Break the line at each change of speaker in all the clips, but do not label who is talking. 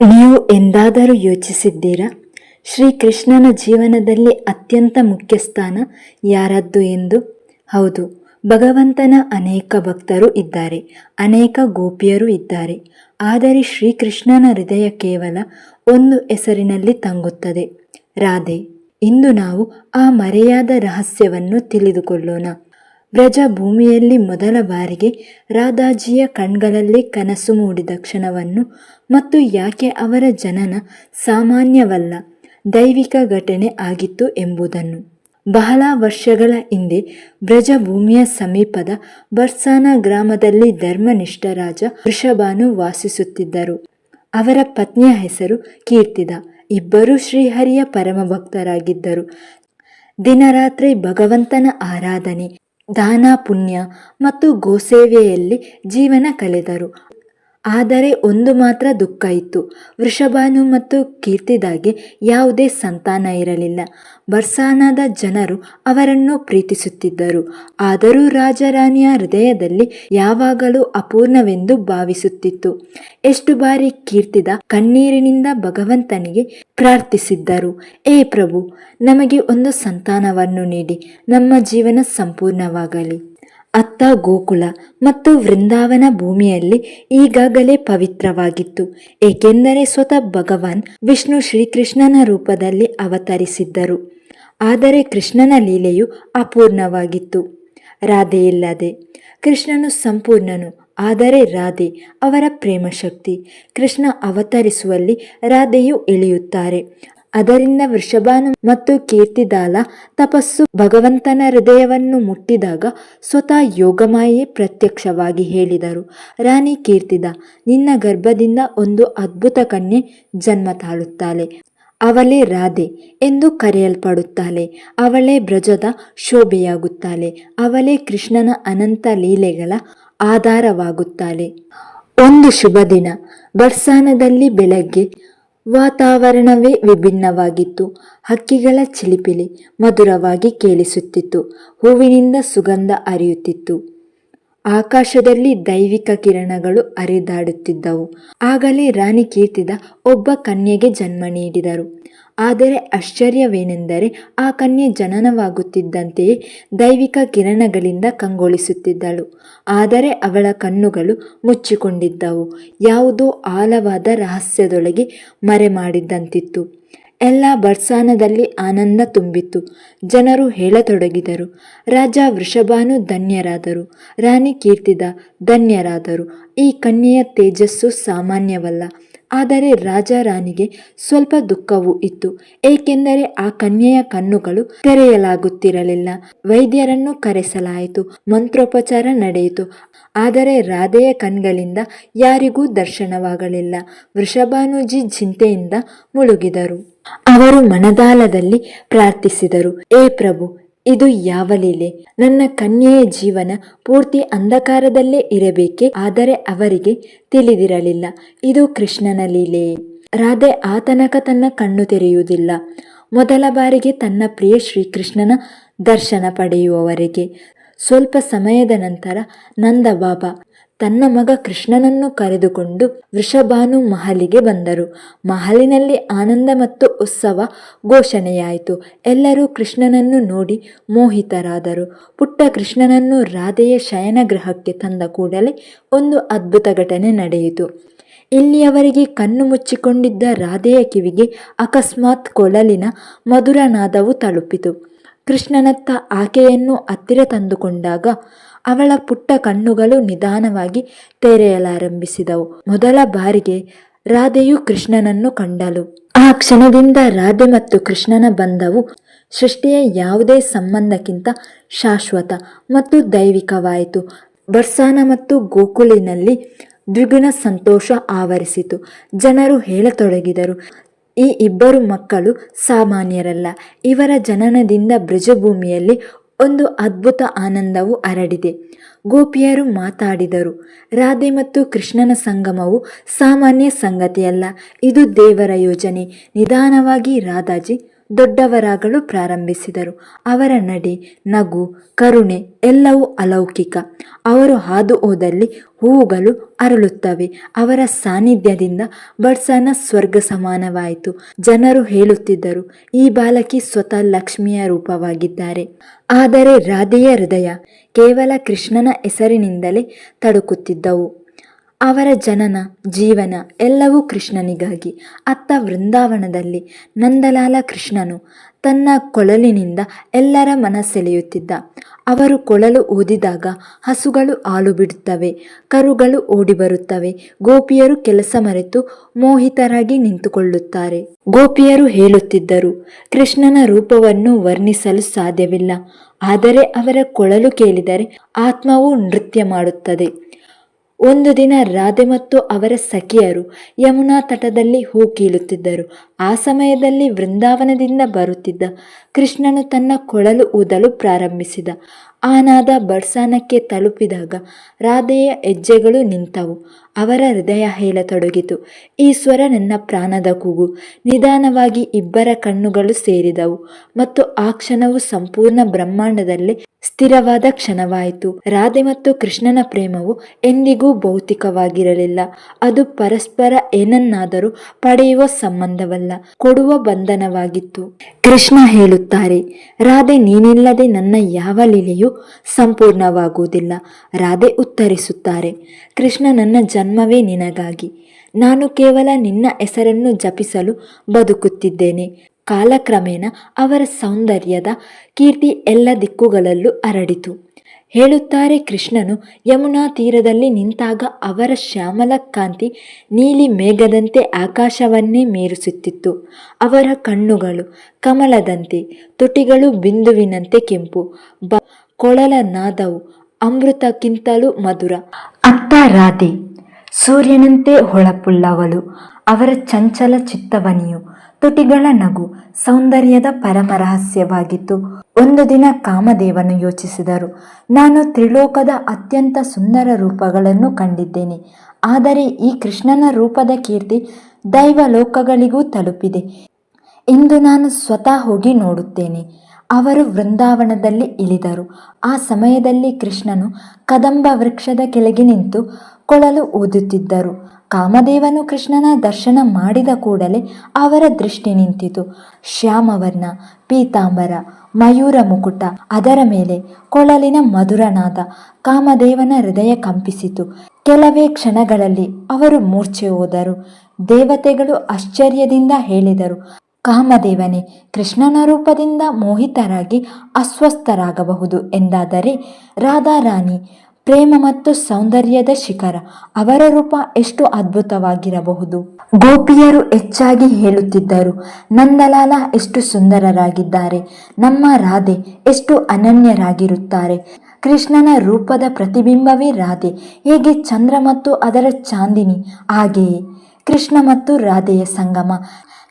ನೀವು ಎಂದಾದರೂ ಯೋಚಿಸಿದ್ದೀರಾ? ಶ್ರೀಕೃಷ್ಣನ ಜೀವನದಲ್ಲಿ ಅತ್ಯಂತ ಮುಖ್ಯ ಸ್ಥಾನ ಯಾರದ್ದು ಎಂದು? ಹೌದು, ಭಗವಂತನ ಅನೇಕ ಭಕ್ತರು ಇದ್ದಾರೆ, ಅನೇಕ ಗೋಪಿಯರು ಇದ್ದಾರೆ. ಆದರೆ ಶ್ರೀಕೃಷ್ಣನ ಹೃದಯ ಕೇವಲ ಒಂದು ಹೆಸರಿನಲ್ಲಿ ತಂಗುತ್ತದೆ. ರಾಧೆ, ಇಂದು ನಾವು ಆ ಮರೆಯಾದ ರಹಸ್ಯವನ್ನು ತಿಳಿದುಕೊಳ್ಳೋಣ. ಬ್ರಜ ಭೂಮಿಯಲ್ಲಿ ಮೊದಲ ಬಾರಿಗೆ ರಾಧಾಜಿಯ ಕಣ್ಗಳಲ್ಲಿ ಕನಸು ಮೂಡಿದ ಕ್ಷಣವನ್ನು ಮತ್ತು ಯಾಕೆ ಅವರ ಜನನ ಸಾಮಾನ್ಯವಲ್ಲ, ದೈವಿಕ ಘಟನೆ ಆಗಿತ್ತು ಎಂಬುದನ್ನು. ಬಹಳ ವರ್ಷಗಳ ಹಿಂದೆ ಬ್ರಜಭೂಮಿಯ ಸಮೀಪದ ಬರ್ಸಾನ ಗ್ರಾಮದಲ್ಲಿ ಧರ್ಮನಿಷ್ಠ ರಾಜ ವೃಷಭಾನು ವಾಸಿಸುತ್ತಿದ್ದರು. ಅವರ ಪತ್ನಿಯ ಹೆಸರು ಕೀರ್ತಿದ. ಇಬ್ಬರೂ ಶ್ರೀಹರಿಯ ಪರಮ ಭಕ್ತರಾಗಿದ್ದರು ದಿನರಾತ್ರಿ ಭಗವಂತನ ಆರಾಧನೆ, ದಾನ ಪುಣ್ಯ ಮತ್ತು ಗೋಸೇವೆಯಲ್ಲಿ ಜೀವನ ಕಳೆದರು ಆದರೆ ಒಂದು ಮಾತ್ರ ದುಃಖ ಇತ್ತು. ವೃಷಭಾನು ಮತ್ತು ಕೀರ್ತಿದಾಗೆ ಯಾವುದೇ ಸಂತಾನ ಇರಲಿಲ್ಲ. ಬರ್ಸಾನಾದ ಜನರು ಅವರನ್ನು ಪ್ರೀತಿಸುತ್ತಿದ್ದರು. ಆದರೂ ರಾಜರಾಣಿಯ ಹೃದಯದಲ್ಲಿ ಯಾವಾಗಲೂ ಅಪೂರ್ಣವೆಂದು ಭಾವಿಸುತ್ತಿತ್ತು. ಎಷ್ಟು ಬಾರಿ ಕೀರ್ತಿದ ಕಣ್ಣೀರಿನಿಂದ ಭಗವಂತನಿಗೆ ಪ್ರಾರ್ಥಿಸಿದ್ದರು, ಏ ಪ್ರಭು, ನಮಗೆ ಒಂದು ಸಂತಾನವನ್ನು ನೀಡಿ, ನಮ್ಮ ಜೀವನ ಸಂಪೂರ್ಣವಾಗಲಿ. ಅತ್ತ ಗೋಕುಲ ಮತ್ತು ವೃಂದಾವನ ಭೂಮಿಯಲ್ಲಿ ಈಗಾಗಲೇ ಪವಿತ್ರವಾಗಿತ್ತು. ಏಕೆಂದರೆ ಸ್ವತಃ ಭಗವಾನ್ ವಿಷ್ಣು ಶ್ರೀಕೃಷ್ಣನ ರೂಪದಲ್ಲಿ ಅವತರಿಸಿದ್ದರು. ಆದರೆ ಕೃಷ್ಣನ ಲೀಲೆಯು ಅಪೂರ್ಣವಾಗಿತ್ತು. ರಾಧೆಯಿಲ್ಲದೆ ಕೃಷ್ಣನು ಸಂಪೂರ್ಣನು, ಆದರೆ ರಾಧೆ ಅವರ ಪ್ರೇಮಶಕ್ತಿ. ಕೃಷ್ಣ ಅವತರಿಸುವಲ್ಲಿ ರಾಧೆಯು ಇಳಿಯುತ್ತಾರೆ ಅದರಿಂದ ವೃಷಭಾನು ಮತ್ತು ಕೀರ್ತಿದಾಲ ತಪಸ್ಸು ಭಗವಂತನ ಹೃದಯವನ್ನು ಮುಟ್ಟಿದಾಗ ಸ್ವತಃ ಯೋಗಮಾಯೆ ಪ್ರತ್ಯಕ್ಷವಾಗಿ ಹೇಳಿದರು. ರಾಣಿ ಕೀರ್ತಿದ, ನಿನ್ನ ಗರ್ಭದಿಂದ ಒಂದು ಅದ್ಭುತ ಕನ್ಯೆ ಜನ್ಮ ತಾಳುತ್ತಾಳೆ. ಅವಳೇ ರಾಧೆ ಎಂದು ಕರೆಯಲ್ಪಡುತ್ತಾಳೆ. ಅವಳೇ ಬ್ರಜದ ಶೋಭೆಯಾಗುತ್ತಾಳೆ. ಅವಳೇ ಕೃಷ್ಣನ ಅನಂತ ಲೀಲೆಗಳ ಆಧಾರವಾಗುತ್ತಾಳೆ. ಒಂದು ಶುಭ ದಿನ ಬರ್ಸಾನದಲ್ಲಿ ಬೆಳಗ್ಗೆ ವಾತಾವರಣವೇ ವಿಭಿನ್ನವಾಗಿತ್ತು. ಹಕ್ಕಿಗಳ ಚಿಲಿಪಿಲಿ ಮಧುರವಾಗಿ ಕೇಳಿಸುತ್ತಿತ್ತು. ಹೂವಿನಿಂದ ಸುಗಂಧ ಅರಿಯುತ್ತಿತ್ತು. ಆಕಾಶದಲ್ಲಿ ದೈವಿಕ ಕಿರಣಗಳು ಅರಿದಾಡುತ್ತಿದ್ದವು. ಆಗಲೇ ರಾಣಿ ಕೀರ್ತಿದ ಒಬ್ಬ ಕನ್ಯೆಗೆ ಜನ್ಮ ನೀಡಿದರು. ಆದರೆ ಆಶ್ಚರ್ಯವೇನೆಂದರೆ ಆ ಕನ್ಯೆ ಜನನವಾಗುತ್ತಿದ್ದಂತೆಯೇ ದೈವಿಕ ಕಿರಣಗಳಿಂದ ಕಂಗೊಳಿಸುತ್ತಿದ್ದಳು. ಆದರೆ ಅವಳ ಕಣ್ಣುಗಳು ಮುಚ್ಚಿಕೊಂಡಿದ್ದವು. ಯಾವುದೋ ಆಳವಾದ ರಹಸ್ಯದೊಳಗೆ ಮರೆ ಮಾಡಿದ್ದಂತಿತ್ತು ಎಲ್ಲ ಬರ್ಸಾನದಲ್ಲಿ ಆನಂದ ತುಂಬಿತ್ತು. ಜನರು ಹೇಳತೊಡಗಿದರು. ರಾಜ ವೃಷಭಾನು ಧನ್ಯರಾದರು. ರಾಣಿ ಕೀರ್ತಿದ ಧನ್ಯರಾದರು. ಈ ಕನ್ಯೆಯ ತೇಜಸ್ಸು ಸಾಮಾನ್ಯವಲ್ಲ. ಆದರೆ ರಾಜ ರಾಣಿಗೆ ಸ್ವಲ್ಪ ದುಃಖವೂ ಇತ್ತು, ಏಕೆಂದರೆ ಆ ಕನ್ಯೆಯ ಕಣ್ಣುಗಳು ತೆರೆಯಲಾಗುತ್ತಿರಲಿಲ್ಲ. ವೈದ್ಯರನ್ನು ಕರೆಸಲಾಯಿತು, ಮಂತ್ರೋಪಚಾರ ನಡೆಯಿತು, ಆದರೆ ರಾಧೆಯ ಕಣ್ಗಳಿಂದ ಯಾರಿಗೂ ದರ್ಶನವಾಗಲಿಲ್ಲ. ವೃಷಭಾನುಜಿ ಚಿಂತೆಯಿಂದ ಮುಳುಗಿದರು. ಅವರು ಮನದಾಲದಲ್ಲಿ ಪ್ರಾರ್ಥಿಸಿದರು, ಏ ಪ್ರಭು ಇದು ಯಾವ ಲೀಲೆ? ನನ್ನ ಕನ್ಯೆಯ ಜೀವನ ಪೂರ್ತಿ ಅಂಧಕಾರದಲ್ಲೇ ಇರಬೇಕೆ? ಆದರೆ ಅವರಿಗೆ ತಿಳಿದಿರಲಿಲ್ಲ. ಇದು ಕೃಷ್ಣನ ಲೀಲೆ. ರಾಧೆ ಆತನಕ ತನ್ನ ಕಣ್ಣು ತೆರೆಯುವುದಿಲ್ಲ. ಮೊದಲ ಬಾರಿಗೆ ತನ್ನ ಪ್ರಿಯ ಶ್ರೀಕೃಷ್ಣನ ದರ್ಶನ ಪಡೆಯುವವರೆಗೆ. ಸ್ವಲ್ಪ ಸಮಯದ ನಂತರ ನಂದ ಬಾಬಾ ತನ್ನ ಮಗ ಕೃಷ್ಣನನ್ನು ಕರೆದುಕೊಂಡು ವೃಷಭಾನು ಮಹಲಿಗೆ ಬಂದರು. ಮಹಲಿನಲ್ಲಿ ಆನಂದ ಮತ್ತು ಉತ್ಸವ ಘೋಷಣೆಯಾಯಿತು. ಎಲ್ಲರೂ ಕೃಷ್ಣನನ್ನು ನೋಡಿ ಮೋಹಿತರಾದರು. ಪುಟ್ಟ ಕೃಷ್ಣನನ್ನು ರಾಧೆಯ ಶಯನಗೃಹಕ್ಕೆ ತಂದ ಕೂಡಲೇ ಒಂದು ಅದ್ಭುತ ಘಟನೆ ನಡೆಯಿತು. ಇಲ್ಲಿಯವರೆಗೆ ಕಣ್ಣು ಮುಚ್ಚಿಕೊಂಡಿದ್ದ ರಾಧೆಯ ಕಿವಿಗೆ ಅಕಸ್ಮಾತ್ ಕೊಳಲಿನ ಮಧುರನಾದವು ತಲುಪಿತು. ಕೃಷ್ಣನತ್ತ ಆಕೆಯನ್ನು ಹತ್ತಿರ ತಂದುಕೊಂಡಾಗ ಅವಳ ಪುಟ್ಟ ಕಣ್ಣುಗಳು ನಿಧಾನವಾಗಿ ತೆರೆಯಲಾರಂಭಿಸಿದವು. ಮೊದಲ ಬಾರಿಗೆ ರಾಧೆಯು ಕೃಷ್ಣನನ್ನು ಕಂಡಳು. ಆ ಕ್ಷಣದಿಂದ ರಾಧೆ ಮತ್ತು ಕೃಷ್ಣನ ಬಂಧವು ಸೃಷ್ಟಿಯ ಯಾವುದೇ ಸಂಬಂಧಕ್ಕಿಂತ ಶಾಶ್ವತ ಮತ್ತು ದೈವಿಕವಾಯಿತು. ಬರ್ಸಾನ ಮತ್ತು ಗೋಕುಲಿನಲ್ಲಿ ದ್ವಿಗುಣ ಸಂತೋಷ ಆವರಿಸಿತು. ಜನರು ಹೇಳತೊಡಗಿದರು, ಈ ಇಬ್ಬರು ಮಕ್ಕಳು ಸಾಮಾನ್ಯರಲ್ಲ. ಇವರ ಜನನದಿಂದ ಬ್ರಜಭೂಮಿಯಲ್ಲಿ ಒಂದು ಅದ್ಭುತ ಆನಂದವು ಹರಡಿದೆ. ಗೋಪಿಯರು ಮಾತಾಡಿದರು, ರಾಧೆ ಮತ್ತು ಕೃಷ್ಣನ ಸಂಗಮವು ಸಾಮಾನ್ಯ ಸಂಗತಿಯಲ್ಲ, ಇದು ದೇವರ ಯೋಜನೆ. ನಿಧಾನವಾಗಿ ರಾಧಾಜಿ ದೊಡ್ಡವರಾಗಲು ಪ್ರಾರಂಭಿಸಿದರು. ಅವರ ನಡೆ, ನಗು, ಕರುಣೆ ಎಲ್ಲವೂ ಅಲೌಕಿಕ. ಅವರು ಹಾದು ಹೋದಲ್ಲಿ ಹೂವುಗಳು ಅರಳುತ್ತವೆ. ಅವರ ಸಾನ್ನಿಧ್ಯದಿಂದ ಬಡ್ಸನ ಸ್ವರ್ಗ ಸಮಾನವಾಯಿತು. ಜನರು ಹೇಳುತ್ತಿದ್ದರು, ಈ ಬಾಲಕಿ ಸ್ವತಃ ಲಕ್ಷ್ಮಿಯ ರೂಪವಾಗಿದ್ದಾರೆ. ಆದರೆ ರಾಧೆಯ ಹೃದಯ ಕೇವಲ ಕೃಷ್ಣನ ಹೆಸರಿನಿಂದಲೇ ತಡುಕುತ್ತಿದ್ದವು. ಅವರ ಜನನ, ಜೀವನ ಎಲ್ಲವೂ ಕೃಷ್ಣನಿಗಾಗಿ. ಅತ್ತ ವೃಂದಾವನದಲ್ಲಿ ನಂದಲಾಲ ಕೃಷ್ಣನು ತನ್ನ ಕೊಳಲಿನಿಂದ ಎಲ್ಲರ ಮನ ಸೆಳೆಯುತ್ತಿದ್ದ ಅವರು ಕೊಳಲು ಊದಿದಾಗ ಹಸುಗಳು ಹಾಲು ಬಿಡುತ್ತವೆ ಕರುಗಳು ಓಡಿಬರುತ್ತವೆ. ಗೋಪಿಯರು ಕೆಲಸ ಮರೆತು ಮೋಹಿತರಾಗಿ ನಿಂತುಕೊಳ್ಳುತ್ತಾರೆ. ಗೋಪಿಯರು ಹೇಳುತ್ತಿದ್ದರು, ಕೃಷ್ಣನ ರೂಪವನ್ನು ವರ್ಣಿಸಲು ಸಾಧ್ಯವಿಲ್ಲ. ಆದರೆ ಅವರ ಕೊಳಲು ಕೇಳಿದರೆ ಆತ್ಮವು ನೃತ್ಯ ಮಾಡುತ್ತದೆ. ಒಂದು ದಿನ ರಾಧೆ ಮತ್ತು ಅವರ ಸಖಿಯರು ಯಮುನಾ ತಟದಲ್ಲಿ ಹೂ ಕೀಳುತ್ತಿದ್ದರು. ಆ ಸಮಯದಲ್ಲಿ ವೃಂದಾವನದಿಂದ ಬರುತ್ತಿದ್ದ ಕೃಷ್ಣನು ತನ್ನ ಕೊಳಲು ಊದಲು ಪ್ರಾರಂಭಿಸಿದ. ಆನಾದ ನಾದ ಬಡ್ಸಾನಕ್ಕೆ ತಲುಪಿದಾಗ ರಾಧೆಯ ಹೆಜ್ಜೆಗಳು ನಿಂತವು. ಅವರ ಹೃದಯ ಹೇಳತೊಡಗಿತು. ಈ ಸ್ವರ ನನ್ನ ಪ್ರಾಣದ ಕೂಗು. ನಿಧಾನವಾಗಿ ಇಬ್ಬರ ಕಣ್ಣುಗಳು ಸೇರಿದವು ಮತ್ತು ಆ ಕ್ಷಣವು ಸಂಪೂರ್ಣ ಬ್ರಹ್ಮಾಂಡದಲ್ಲಿ ಸ್ಥಿರವಾದ ಕ್ಷಣವಾಯಿತು. ರಾಧೆ ಮತ್ತು ಕೃಷ್ಣನ ಪ್ರೇಮವು ಎಂದಿಗೂ ಭೌತಿಕವಾಗಿರಲಿಲ್ಲ. ಅದು ಪರಸ್ಪರ ಏನನ್ನಾದರೂ ಪಡೆಯುವ ಸಂಬಂಧವಲ್ಲ. ಕೊಡುವ ಬಂಧನವಾಗಿತ್ತು. ಕೃಷ್ಣ ಹೇಳುತ್ತಾರೆ, ರಾಧೆ, ನೀನಿಲ್ಲದೆ ನನ್ನ ಯಾವ ಲೀಲೆಯೂ ಸಂಪೂರ್ಣವಾಗುವುದಿಲ್ಲ. ರಾಧೆ ಉತ್ತರಿಸುತ್ತಾರೆ, ಕೃಷ್ಣ, ನನ್ನ ಜನ್ಮವೇ ನಿನಗಾಗಿ. ನಾನು ಕೇವಲ ನಿನ್ನ ಹೆಸರನ್ನು ಜಪಿಸಲು ಬದುಕುತ್ತಿದ್ದೇನೆ. ಕಾಲಕ್ರಮೇಣ ಅವರ ಸೌಂದರ್ಯದ ಕೀರ್ತಿ ಎಲ್ಲ ದಿಕ್ಕುಗಳಲ್ಲೂ ಹರಡಿತು. ಹೇಳುತ್ತಾರೆ ಕೃಷ್ಣನು, ಯಮುನಾ ತೀರದಲ್ಲಿ ನಿಂತಾಗ ಅವರ ಶ್ಯಾಮಲ ಕಾಂತಿ ನೀಲಿ ಮೇಘದಂತೆ ಆಕಾಶವನ್ನೇ ಮೀರಿಸುತ್ತಿತ್ತು. ಅವರ ಕಣ್ಣುಗಳು ಕಮಲದಂತೆ, ತುಟಿಗಳು ಬಿಂದುವಿನಂತೆ ಕೆಂಪು, ಬ ಕೊಳಲ ನಾದವು ಅಮೃತಕ್ಕಿಂತಲೂ ಮಧುರ. ಅತ್ತ ರಾಧೆ, ಸೂರ್ಯನಂತೆ ಹೊಳಪುಳ್ಳವಳು, ಅವರ ಚಂಚಲ ಚಿತ್ತವನಿಯು ತುಟಿಗಳ ನಗು ಸೌಂದರ್ಯದ ಪರಮ ರಹಸ್ಯವಾಗಿತ್ತು ಒಂದು ದಿನ ಕಾಮದೇವನು ಯೋಚಿಸಿದರು, ನಾನು ತ್ರಿಲೋಕದ ಅತ್ಯಂತ ಸುಂದರ ರೂಪಗಳನ್ನು ಕಂಡಿದ್ದೇನೆ, ಆದರೆ ಈ ಕೃಷ್ಣನ ರೂಪದ ಕೀರ್ತಿ ದೈವ ಲೋಕಗಳಿಗೂ ತಲುಪಿದೆ. ಇಂದು ನಾನು ಸ್ವತಃ ಹೋಗಿ ನೋಡುತ್ತೇನೆ. ಅವರು ವೃಂದಾವನದಲ್ಲಿ ಇಳಿದರು. ಆ ಸಮಯದಲ್ಲಿ ಕೃಷ್ಣನು ಕದಂಬ ವೃಕ್ಷದ ಕೆಳಗೆ ನಿಂತು ಕೊಳಲು ಊದುತ್ತಿದ್ದರು. ಕಾಮದೇವನು ಕೃಷ್ಣನ ದರ್ಶನ ಮಾಡಿದ ಕೂಡಲೇ ಅವರ ದೃಷ್ಟಿ ನಿಂತಿತು. ಶ್ಯಾಮವರ್ಣ, ಪೀತಾಂಬರ, ಮಯೂರ ಮುಕುಟ, ಅದರ ಮೇಲೆ ಕೊಳಲಿನ ಮಧುರನಾದ ಕಾಮದೇವನ ಹೃದಯ ಕಂಪಿಸಿತು. ಕೆಲವೇ ಕ್ಷಣಗಳಲ್ಲಿ ಅವರು ಮೂರ್ಛೆ ಹೋದರು. ದೇವತೆಗಳು ಆಶ್ಚರ್ಯದಿಂದ ಹೇಳಿದರು, ಕಾಮದೇವನೇ, ಕೃಷ್ಣನ ರೂಪದಿಂದ ಮೋಹಿತರಾಗಿ ಅಸ್ವಸ್ಥರಾಗಬಹುದು. ಎಂದಾದರೆ ರಾಧಾರಾಣಿ ಪ್ರೇಮ ಮತ್ತು ಸೌಂದರ್ಯದ ಶಿಖರ. ಅವರ ರೂಪ ಎಷ್ಟು ಅದ್ಭುತವಾಗಿರಬಹುದು. ಗೋಪಿಯರು ಹೆಚ್ಚಾಗಿ ಹೇಳುತ್ತಿದ್ದರು, ನಂದಲಾಲ ಎಷ್ಟು ಸುಂದರರಾಗಿದ್ದಾರೆ. ನಮ್ಮ ರಾಧೆ ಎಷ್ಟು ಅನನ್ಯರಾಗಿರುತ್ತಾರೆ. ಕೃಷ್ಣನ ರೂಪದ ಪ್ರತಿಬಿಂಬವೇ ರಾಧೆ. ಹೇಗೆ ಚಂದ್ರ ಮತ್ತು ಅದರ ಚಾಂದಿನಿ. ಹಾಗೆಯೇ ಕೃಷ್ಣ ಮತ್ತು ರಾಧೆಯ ಸಂಗಮ.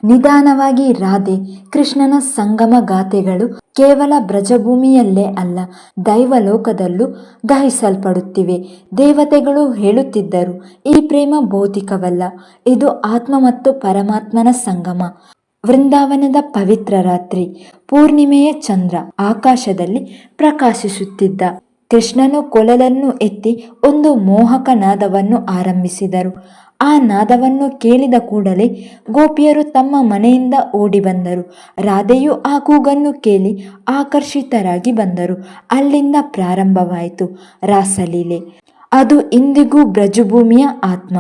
ನಿಧಾನವಾಗಿ ರಾಧೆ, ಕೃಷ್ಣನ ಸಂಗಮ ಗಾಥೆಗಳು ಕೇವಲ ಬ್ರಜಭೂಮಿಯಲ್ಲೇ ಅಲ್ಲ, ದೈವಲೋಕದಲ್ಲೂ ದಹಿಸಲ್ಪಡುತ್ತಿವೆ ದೇವತೆಗಳು ಹೇಳುತ್ತಿದ್ದರು, ಈ ಪ್ರೇಮ ಭೌತಿಕವಲ್ಲ, ಇದು ಆತ್ಮ ಮತ್ತು ಪರಮಾತ್ಮನ ಸಂಗಮ. ವೃಂದಾವನದ ಪವಿತ್ರ ರಾತ್ರಿ, ಪೂರ್ಣಿಮೆಯ ಚಂದ್ರ, ಆಕಾಶದಲ್ಲಿ ಪ್ರಕಾಶಿಸುತ್ತಿದ್ದ. ಕೃಷ್ಣನು ಕೊಳಲನ್ನು ಎತ್ತಿ ಒಂದು ಮೋಹಕ ನಾದವನ್ನು ಆರಂಭಿಸಿದರು. ಆ ನಾದವನ್ನು ಕೇಳಿದ ಕೂಡಲೇ ಗೋಪಿಯರು ತಮ್ಮ ಮನೆಯಿಂದ ಓಡಿ ಬಂದರು ರಾಧೆಯು ಆ ಕೂಗನ್ನು ಕೇಳಿ ಆಕರ್ಷಿತರಾಗಿ ಬಂದರು. ಅಲ್ಲಿಂದ ಪ್ರಾರಂಭವಾಯಿತು ರಾಸಲೀಲೆ. ಅದು ಇಂದಿಗೂ ಬ್ರಜಭೂಮಿಯ ಆತ್ಮ.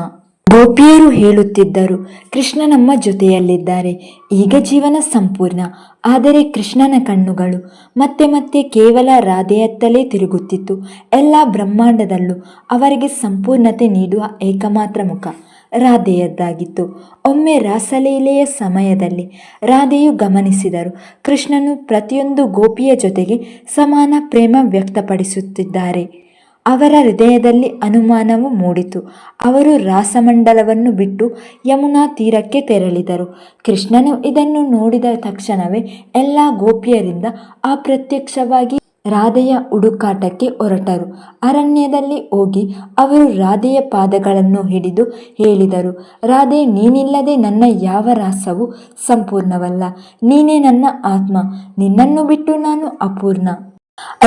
ಗೋಪಿಯರು ಹೇಳುತ್ತಿದ್ದರು, ಕೃಷ್ಣ ನಮ್ಮ ಜೊತೆಯಲ್ಲಿದ್ದಾರೆ. ಈಗ ಜೀವನ ಸಂಪೂರ್ಣ. ಆದರೆ ಕೃಷ್ಣನ ಕಣ್ಣುಗಳು ಮತ್ತೆ ಮತ್ತೆ ಕೇವಲ ರಾಧೆಯತ್ತಲೇ ತಿರುಗುತ್ತಿತ್ತು. ಎಲ್ಲ ಬ್ರಹ್ಮಾಂಡದಲ್ಲೂ ಅವರಿಗೆ ಸಂಪೂರ್ಣತೆ ನೀಡುವ ಏಕಮಾತ್ರ ಮುಖ ರಾಧೆಯದ್ದಾಗಿತ್ತು. ಒಮ್ಮೆ ರಾಸಲೀಲೆಯ ಸಮಯದಲ್ಲಿ ರಾಧೆಯು ಗಮನಿಸಿದರು, ಕೃಷ್ಣನು ಪ್ರತಿಯೊಂದು ಗೋಪಿಯ ಜೊತೆಗೆ ಸಮಾನ ಪ್ರೇಮ ವ್ಯಕ್ತಪಡಿಸುತ್ತಿದ್ದಾರೆ. ಅವರ ಹೃದಯದಲ್ಲಿ ಅನುಮಾನವು ಮೂಡಿತು. ಅವರು ರಾಸಮಂಡಲವನ್ನು ಬಿಟ್ಟು ಯಮುನಾ ತೀರಕ್ಕೆ ತೆರಳಿದರು. ಕೃಷ್ಣನು ಇದನ್ನು ನೋಡಿದ ತಕ್ಷಣವೇ ಎಲ್ಲ ಗೋಪಿಯರಿಂದ ಅಪ್ರತ್ಯಕ್ಷವಾಗಿ ರಾಧೆಯ ಹುಡುಕಾಟಕ್ಕೆ ಹೊರಟರು. ಅರಣ್ಯದಲ್ಲಿ ಹೋಗಿ ಅವರು ರಾಧೆಯ ಪಾದಗಳನ್ನು ಹಿಡಿದು ಹೇಳಿದರು, ರಾಧೆ, ನೀನಿಲ್ಲದೆ ನನ್ನ ಯಾವ ರಾಸವೂ ಸಂಪೂರ್ಣವಲ್ಲ. ನೀನೇ ನನ್ನ ಆತ್ಮ. ನಿನ್ನನ್ನು ಬಿಟ್ಟು ನಾನು ಅಪೂರ್ಣ.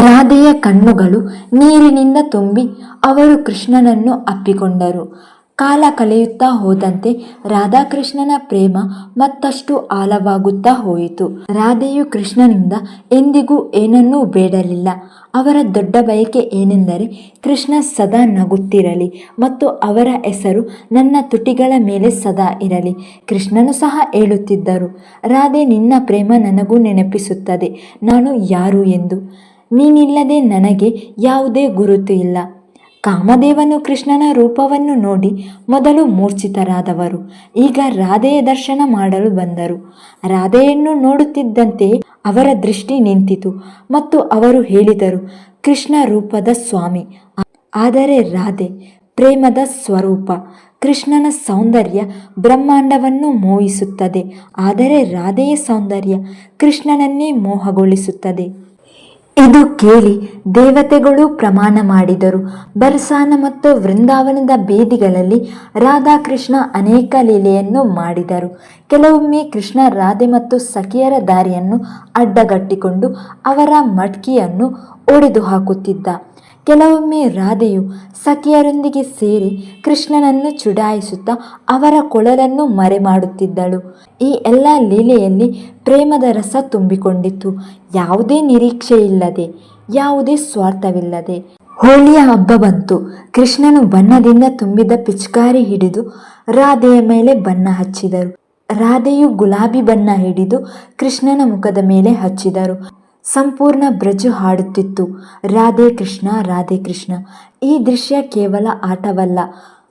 ರಾಧೆಯ ಕಣ್ಣುಗಳು ನೀರಿನಿಂದ ತುಂಬಿ ಅವರು ಕೃಷ್ಣನನ್ನು ಅಪ್ಪಿಕೊಂಡರು. ಕಾಲ ಕಳೆಯುತ್ತಾ ಹೋದಂತೆ ರಾಧಾಕೃಷ್ಣನ ಪ್ರೇಮ ಮತ್ತಷ್ಟು ಆಳವಾಗುತ್ತಾ ಹೋಯಿತು. ರಾಧೆಯು ಕೃಷ್ಣನಿಂದ ಎಂದಿಗೂ ಏನನ್ನೂ ಬೇಡಲಿಲ್ಲ. ಅವರ ದೊಡ್ಡ ಬಯಕೆ ಏನೆಂದರೆ ಕೃಷ್ಣ ಸದಾ ನಗುತ್ತಿರಲಿ ಮತ್ತು ಅವರ ಹೆಸರು ನನ್ನ ತುಟಿಗಳ ಮೇಲೆ ಸದಾ ಇರಲಿ. ಕೃಷ್ಣನು ಸಹ ಹೇಳುತ್ತಿದ್ದರು, ರಾಧೆ, ನಿನ್ನ ಪ್ರೇಮ ನನಗೂ ನೆನಪಿಸುತ್ತದೆ. ನಾನು ಯಾರು? ಎಂದು. ನೀನಿಲ್ಲದೆ ನನಗೆ ಯಾವುದೇ ಗುರುತು ಇಲ್ಲ. ಕಾಮದೇವನು ಕೃಷ್ಣನ ರೂಪವನ್ನು ನೋಡಿ ಮೊದಲು ಮೂರ್ಛಿತರಾದವರು. ಈಗ ರಾಧೆಯ ದರ್ಶನ ಮಾಡಲು ಬಂದರು. ರಾಧೆಯನ್ನು ನೋಡುತ್ತಿದ್ದಂತೆ ಅವರ ದೃಷ್ಟಿ ನಿಂತಿತು ಮತ್ತು ಅವರು ಹೇಳಿದರು, ಕೃಷ್ಣ ರೂಪದ ಸ್ವಾಮಿ. ಆದರೆ ರಾಧೆ, ಪ್ರೇಮದ ಸ್ವರೂಪ. ಕೃಷ್ಣನ ಸೌಂದರ್ಯ ಬ್ರಹ್ಮಾಂಡವನ್ನು ಮೋಹಿಸುತ್ತದೆ. ಆದರೆ ರಾಧೆಯ ಸೌಂದರ್ಯ ಕೃಷ್ಣನನ್ನೇ ಮೋಹಗೊಳಿಸುತ್ತದೆ. ಇದು ಕೇಳಿ ದೇವತೆಗಳು ಪ್ರಮಾಣ ಮಾಡಿದರು. ಬರ್ಸಾನ ಮತ್ತು ವೃಂದಾವನದ ಬೀದಿಗಳಲ್ಲಿ ರಾಧಾಕೃಷ್ಣ ಅನೇಕ ಲೀಲೆಯನ್ನು ಮಾಡಿದರು. ಕೆಲವೊಮ್ಮೆ ಕೃಷ್ಣ ರಾಧೆ ಮತ್ತು ಸಖಿಯರ ದಾರಿಯನ್ನು ಅಡ್ಡಗಟ್ಟಿಕೊಂಡು ಅವರ ಮಟ್ಕಿಯನ್ನು ಒಡೆದು ಹಾಕುತ್ತಿದ್ದ ಕೆಲವೊಮ್ಮೆ ರಾಧೆಯು ಸಖಿಯರೊಂದಿಗೆ ಸೇರಿ ಕೃಷ್ಣನನ್ನು ಚುಡಾಯಿಸುತ್ತಾ ಅವರ ಕೊಳಲನ್ನು ಮರೆಮಾಡುತ್ತಿದ್ದಳು. ಈ ಎಲ್ಲ ಲೀಲೆಯಲ್ಲಿ ಪ್ರೇಮದ ರಸ ತುಂಬಿಕೊಂಡಿತ್ತು. ಯಾವುದೇ ನಿರೀಕ್ಷೆಯಿಲ್ಲದೆ, ಯಾವುದೇ ಸ್ವಾರ್ಥವಿಲ್ಲದೆ ಹೋಳಿಯ ಹಬ್ಬ ಬಂತು. ಕೃಷ್ಣನು ಬಣ್ಣದಿಂದ ತುಂಬಿದ ಪಿಚ್ಕಾರಿ ಹಿಡಿದು ರಾಧೆಯ ಮೇಲೆ ಬಣ್ಣ ಹಚ್ಚಿದರು. ರಾಧೆಯು ಗುಲಾಬಿ ಬಣ್ಣ ಹಿಡಿದು ಕೃಷ್ಣನ ಮುಖದ ಮೇಲೆ ಹಚ್ಚಿದರು. ಸಂಪೂರ್ಣ ಬ್ರಜು ಹಾಡುತ್ತಿತ್ತು. ರಾಧೆ ಕೃಷ್ಣ ರಾಧೆ ಕೃಷ್ಣ. ಈ ದೃಶ್ಯ ಕೇವಲ ಆಟವಲ್ಲ.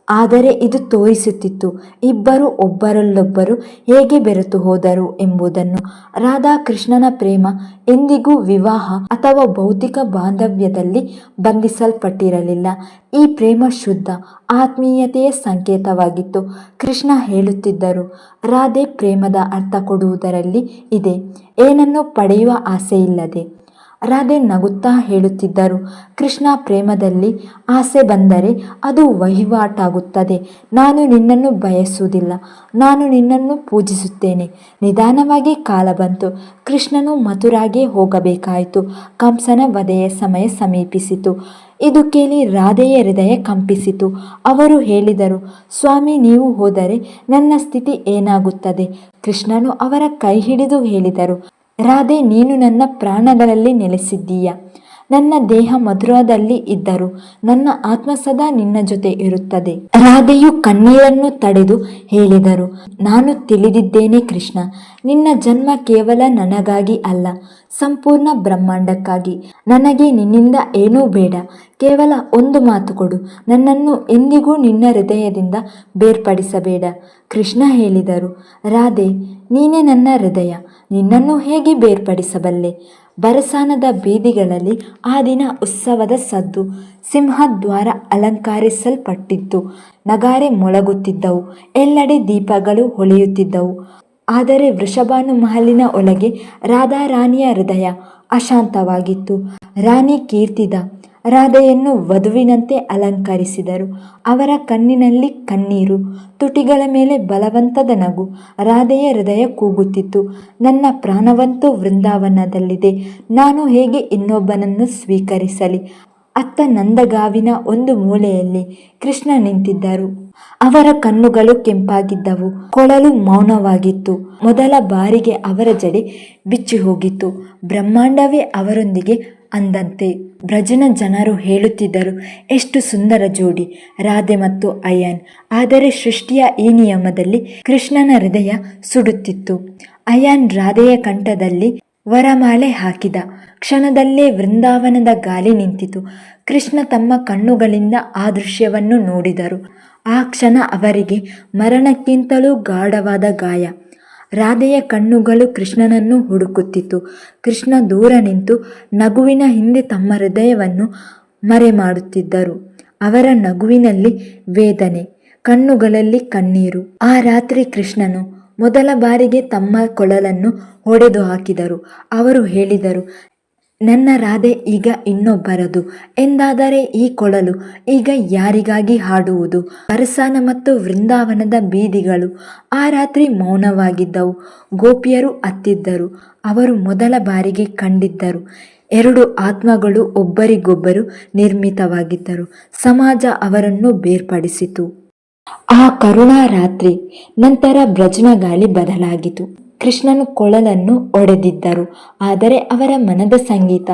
ಆದರೆ ಇದು ತೋರಿಸುತ್ತಿತ್ತು, ಇಬ್ಬರು ಒಬ್ಬರಲ್ಲೊಬ್ಬರು ಹೇಗೆ ಬೆರೆತು ಹೋದರು ಎಂಬುದನ್ನು. ರಾಧಾಕೃಷ್ಣನ ಪ್ರೇಮ ಎಂದಿಗೂ ವಿವಾಹ ಅಥವಾ ಭೌತಿಕ ಬಾಂಧವ್ಯದಲ್ಲಿ ಬಂಧಿಸಲ್ಪಟ್ಟಿರಲಿಲ್ಲ ಈ ಪ್ರೇಮ ಶುದ್ಧ, ಆತ್ಮೀಯತೆಯ ಸಂಕೇತವಾಗಿತ್ತು, ಕೃಷ್ಣ ಹೇಳುತ್ತಿದ್ದರು. ರಾಧೆ ಪ್ರೇಮದ ಅರ್ಥ ಕೊಡುವುದರಲ್ಲಿ ಇದೆ, ಏನನ್ನು ಪಡೆಯುವ ಆಸೆಯಿಲ್ಲದೆ. ರಾಧೆ ನಗುತ್ತಾ ಹೇಳುತ್ತಿದ್ದರು. ಕೃಷ್ಣ ಪ್ರೇಮದಲ್ಲಿ ಆಸೆ ಬಂದರೆ ಅದು ವಹಿವಾಟಾಗುತ್ತದೆ. ನಾನು ನಿನ್ನನ್ನು ಬಯಸುವುದಿಲ್ಲ. ನಾನು ನಿನ್ನನ್ನು ಪೂಜಿಸುತ್ತೇನೆ. ನಿಧಾನವಾಗಿ ಕಾಲ ಬಂತು. ಕೃಷ್ಣನು ಮಥುರಾಗೆ ಹೋಗಬೇಕಾಯಿತು. ಕಂಸನ ವಧೆಯ ಸಮಯ ಸಮೀಪಿಸಿತು. ಇದು ಕೇಳಿ ರಾಧೆಯ ಹೃದಯ ಕಂಪಿಸಿತು. ಅವರು ಹೇಳಿದರು, ಸ್ವಾಮಿ, ನೀವು ಹೋದರೆ ನನ್ನ ಸ್ಥಿತಿ ಏನಾಗುತ್ತದೆ? ಕೃಷ್ಣನು ಅವರ ಕೈ ಹಿಡಿದು ಹೇಳಿದರು ರಾಧೆ, ನೀನು ನನ್ನ ಪ್ರಾಣಗಳಲ್ಲಿ ನೆಲೆಸಿದ್ದೀಯ? ನನ್ನ ದೇಹ ಮಧುರದಲ್ಲಿ ಇದ್ದರು ನನ್ನ ಆತ್ಮ ಸದಾ ನಿನ್ನ ಜೊತೆ ಇರುತ್ತದೆ. ರಾಧೆಯು ಕಣ್ಣೀರನ್ನು ತಡೆದು ಹೇಳಿದರು, ನಾನು ತಿಳಿದಿದ್ದೇನೆ ಕೃಷ್ಣ, ನಿನ್ನ ಜನ್ಮ ಕೇವಲ ನನಗಾಗಿ ಅಲ್ಲ ಸಂಪೂರ್ಣ ಬ್ರಹ್ಮಾಂಡಕ್ಕಾಗಿ. ನನಗೆ ನಿನ್ನಿಂದ ಏನೂ ಬೇಡ. ಕೇವಲ ಒಂದು ಮಾತು ಕೊಡು. ನನ್ನನ್ನು ಎಂದಿಗೂ ನಿನ್ನ ಹೃದಯದಿಂದ ಬೇರ್ಪಡಿಸಬೇಡ. ಕೃಷ್ಣ ಹೇಳಿದರು, ರಾಧೆ, ನೀನೇ ನನ್ನ ಹೃದಯ. ನಿನ್ನನ್ನು ಹೇಗೆ ಬೇರ್ಪಡಿಸಬಲ್ಲೆ? ಬರಸಾನದ ಬೀದಿಗಳಲ್ಲಿ ಆ ದಿನ ಉತ್ಸವದ ಸದ್ದು. ಸಿಂಹದ್ವಾರ ಅಲಂಕರಿಸಲ್ಪಟ್ಟಿತ್ತು. ನಗಾರೆ ಮೊಳಗುತ್ತಿದ್ದವು. ಎಲ್ಲೆಡೆ ದೀಪಗಳು ಹೊಳೆಯುತ್ತಿದ್ದವು. ಆದರೆ ವೃಷಭಾನು ಮಹಲಿನ ಒಳಗೆ ರಾಧಾರಾಣಿಯ ಹೃದಯ ಅಶಾಂತವಾಗಿತ್ತು. ರಾಣಿ ಕೀರ್ತಿದ ರಾಧೆಯನ್ನು ವಧುವಿನಂತೆ ಅಲಂಕರಿಸಿದರು. ಅವರ ಕಣ್ಣಿನಲ್ಲಿ ಕಣ್ಣೀರು, ತುಟಿಗಳ ಮೇಲೆ ಬಲವಂತದ ನಗು, ರಾಧೆಯ ಹೃದಯ ಕೂಗುತ್ತಿತ್ತು. ನನ್ನ ಪ್ರಾಣವಂತೂ ವೃಂದಾವನದಲ್ಲಿದೆ. ನಾನು ಹೇಗೆ ಇನ್ನೊಬ್ಬನನ್ನು ಸ್ವೀಕರಿಸಲಿ? ಅತ್ತ ನಂದಗಾವಿನ ಒಂದು ಮೂಲೆಯಲ್ಲಿ ಕೃಷ್ಣ ನಿಂತಿದ್ದರು. ಅವರ ಕಣ್ಣುಗಳು ಕೆಂಪಾಗಿದ್ದವು, ಕೊಳಲು ಮೌನವಾಗಿತ್ತು. ಮೊದಲ ಬಾರಿಗೆ ಅವರ ಜಡೆ ಬಿಚ್ಚಿ ಹೋಗಿತ್ತು. ಬ್ರಹ್ಮಾಂಡವೇ ಅವರೊಂದಿಗೆ ಅಂದಂತೆ. ಬ್ರಜನ ಜನರು ಹೇಳುತ್ತಿದ್ದರು, ಎಷ್ಟು ಸುಂದರ ಜೋಡಿ, ರಾಧೆ ಮತ್ತು ಅಯಾನ್ ಆದರೆ ಸೃಷ್ಟಿಯ ಈ ನಿಯಮದಲ್ಲಿ ಕೃಷ್ಣನ ಹೃದಯ ಸುಡುತ್ತಿತ್ತು. ಅಯಾನ್ ರಾಧೆಯ ಕಂಠದಲ್ಲಿ ವರಮಾಲೆ ಹಾಕಿದ. ಕ್ಷಣದಲ್ಲೇ ವೃಂದಾವನದ ಗಾಲಿ ನಿಂತಿತು. ಕೃಷ್ಣ ತಮ್ಮ ಕಣ್ಣುಗಳಿಂದ ಆ ದೃಶ್ಯವನ್ನು ನೋಡಿದರು. ಆ ಕ್ಷಣ ಅವರಿಗೆ ಮರಣಕ್ಕಿಂತಲೂ ಗಾಢವಾದ ಗಾಯ. ರಾಧೆಯ ಕಣ್ಣುಗಳು ಕೃಷ್ಣನನ್ನು ಹುಡುಕುತ್ತಿತ್ತು. ಕೃಷ್ಣ ದೂರ ನಿಂತು ನಗುವಿನ ಹಿಂದೆ ತಮ್ಮ ಹೃದಯವನ್ನು ಮರೆ ಮಾಡುತ್ತಿದ್ದರು ಅವರ ನಗುವಿನಲ್ಲಿ ವೇದನೆ, ಕಣ್ಣುಗಳಲ್ಲಿ ಕಣ್ಣೀರು. ಆ ರಾತ್ರಿ ಕೃಷ್ಣನು ಮೊದಲ ಬಾರಿಗೆ ತಮ್ಮ ಕೊಳಲನ್ನು ಹೊಡೆದು ಹಾಕಿದರು. ಅವರು ಹೇಳಿದರು, ನನ್ನ ರಾಧೆ ಈಗ ಇನ್ನೊಬ್ಬರದು. ಎಂದಾದರೆ ಈ ಕೊಳಲು ಈಗ ಯಾರಿಗಾಗಿ ಹಾಡುವುದು? ಅರಸಾನ ಮತ್ತು ವೃಂದಾವನದ ಬೀದಿಗಳು ಆ ರಾತ್ರಿ ಮೌನವಾಗಿದ್ದವು. ಗೋಪಿಯರು ಅತ್ತಿದ್ದರು. ಅವರು ಮೊದಲ ಬಾರಿಗೆ ಕಂಡಿದ್ದರು. ಎರಡು ಆತ್ಮಗಳು ಒಬ್ಬರಿಗೊಬ್ಬರು ನಿರ್ಮಿತವಾಗಿದ್ದರು. ಸಮಾಜ ಅವರನ್ನು ಬೇರ್ಪಡಿಸಿತು. ಆ ಕರುಣಾ ರಾತ್ರಿ ನಂತರ ಬ್ರಜನ ಗಾಳಿ ಬದಲಾಗಿತು. ಕೃಷ್ಣನು ಕೊಳಲನ್ನು ಒಡೆದಿದ್ದರು. ಆದರೆ ಅವರ ಮನದ ಸಂಗೀತ